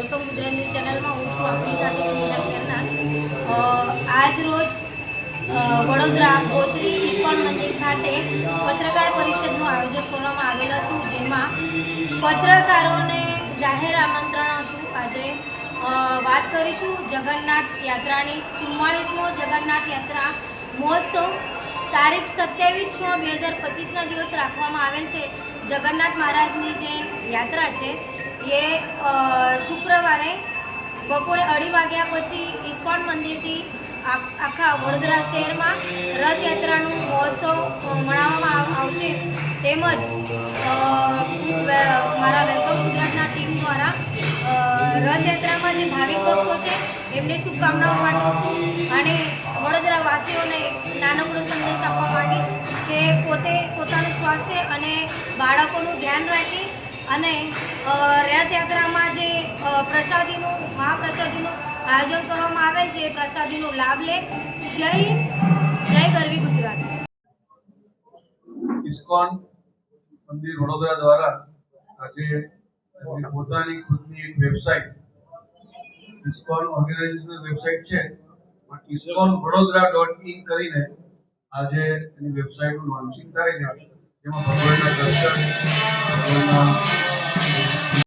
Welcome Gujarat news ચેનલમાં હું છું આપણી સાથે સુનિતા ખેરનાર આજ રોજ વડોદરા ગોત્રી ઇસ્કોન મંદિર ખાતે પત્રકાર પરિષદનું આયોજન કરવામાં આવેલ હતું, જેમાં પત્રકારોને જાહેર આમંત્રણ હતું. આજે વાત કરીશું જગન્નાથ યાત્રાની. ચુમ્માળીસમો જગન્નાથ યાત્રા મહોત્સવ, તારીખ સત્યાવીસ છ બે હજાર પચીસના દિવસ રાખવામાં આવેલ છે. જગન્નાથ મહારાજની જે યાત્રા છે, એ શુક્રવારે બપોરે અઢી વાગ્યા પછી ઇસ્કોન મંદિરથી આખા વડોદરા શહેરમાં રથયાત્રાનું મહોત્સવ મનાવવામાં આવશે. તેમજ મારા વેલકમ ગુજરાતના ટીમ દ્વારા રથયાત્રામાં જે ભાવિક ભક્તો છે, એમને શુભકામનાઓ પાઠવું અને વડોદરા વાસીઓને એક નાનકડો સંદેશ આપવા માગીશ કે પોતે પોતાનું સ્વાસ્થ્ય અને બાળકોનું ધ્યાન રાખી અને રથયાત્રામાં જે પ્રસાદીનું આયોજન કરવામાં આવે છે એ પ્રસાદીનો લાભ લે. જય જય ગરવી ગુજરાત. ઇસ્કોન મંદિર વડોદરા દ્વારા આજે પોતાની ખુદની એક વેબસાઇટ ઇસ્કોન ઓર્ગેનાઇઝેશન વેબસાઇટ છે. પણ ઇસ્કોન વડોદરા ડોટ ઇન કરીને આજે એની વેબસાઇટનું લોન્ચિંગ થાય છે. જેમાં ભગવાનના દર્શન, ભગવાનના